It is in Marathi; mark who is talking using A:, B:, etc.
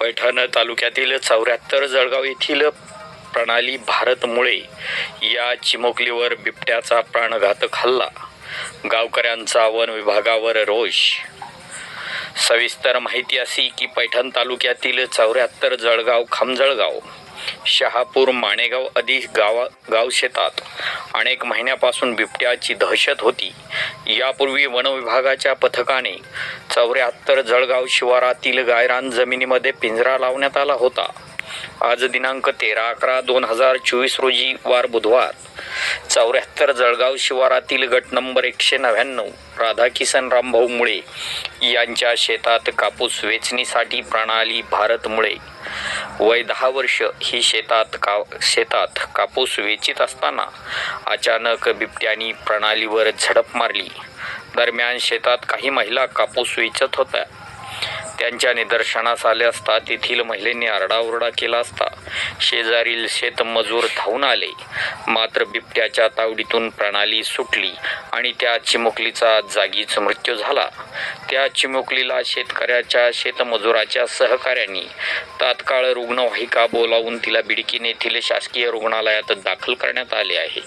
A: पैठण तालुक्यातील चौऱ्याहत्तर जळगाव येथील प्रणाली भारतमुळे या चिमुकलीवर बिबट्याचा प्राणघातक हल्ला. गावकऱ्यांचा वन विभागावर रोष. सविस्तर माहिती अशी की पैठण तालुक्यातील चौऱ्याहत्तर जळगाव खामजळगाव शहापूर माणेगाव आदी गावा गाव शेतात अनेक महिन्यापासून बिबट्याची दहशत होती. यापूर्वी वनविभागाच्या पथकाने चौऱ्याहत्तर जळगाव शिवारातील गायरान जमिनीमध्ये पिंजरा लावण्यात आला होता. आज दिनांक तेरा अकरा दोन हजार चोवीस रोजी वार बुधवार. चौऱ्याहत्तर जळगाव शिवारातील गट नंबर एकशे नव्याण्णव राधाकिसन रामभाऊ मुळे यांच्या शेतात कापूस वेचणीसाठी प्रणाली भारत मुळे. वय दहा वर्ष ही शेतात का शेतात कापूस वेचित असताना अचानक बिबट्यानी प्रणालीवर झडप मारली. दरम्यान शेतात काही महिला कापूस वेचत होत्या. त्यांच्या निदर्शनास आले असता तेथील महिलेने आरडाओरडा केला असता शेजारील शेतमजूर धावून आले. मात्र बिबट्याच्या तावडीतून प्रणाली सुटली आणि त्या चिमुकलीचा जागीच मृत्यू झाला. त्या चिमुकलीला शेतकऱ्याच्या शेतमजुराच्या सहकाऱ्यांनी तात्काळ रुग्णवाहिका बोलावून तिला बिडकीन येथील शासकीय रुग्णालयात दाखल करण्यात आले आहे.